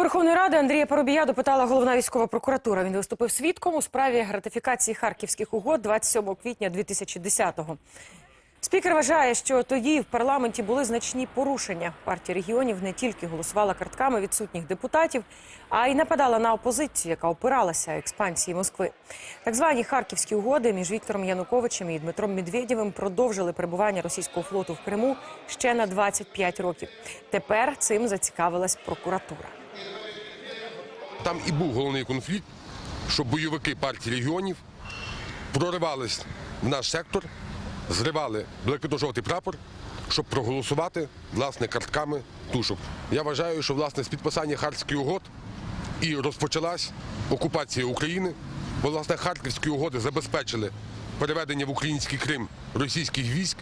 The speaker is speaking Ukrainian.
Верховної Ради Андрія Парубія допитала головна військова прокуратура. Він виступив свідком у справі ратифікації харківських угод 27 квітня 2010-го. Спікер вважає, що тоді в парламенті були значні порушення. Партія регіонів не тільки голосувала картками відсутніх депутатів, а й нападала на опозицію, яка опиралася експансії Москви. Так звані харківські угоди між Віктором Януковичем і Дмитром Медведєвим продовжили перебування російського флоту в Криму ще на 25 років. Тепер цим зацікавилась прокуратура. Там і був головний конфлікт, що бойовики партії регіонів проривались в наш сектор, зривали блакитно-жовтий прапор, щоб проголосувати власне картками тушок. Я вважаю, що власне з підписання Харківських угод і розпочалась окупація України, бо власне Харківські угоди забезпечили переведення в український Крим російських військ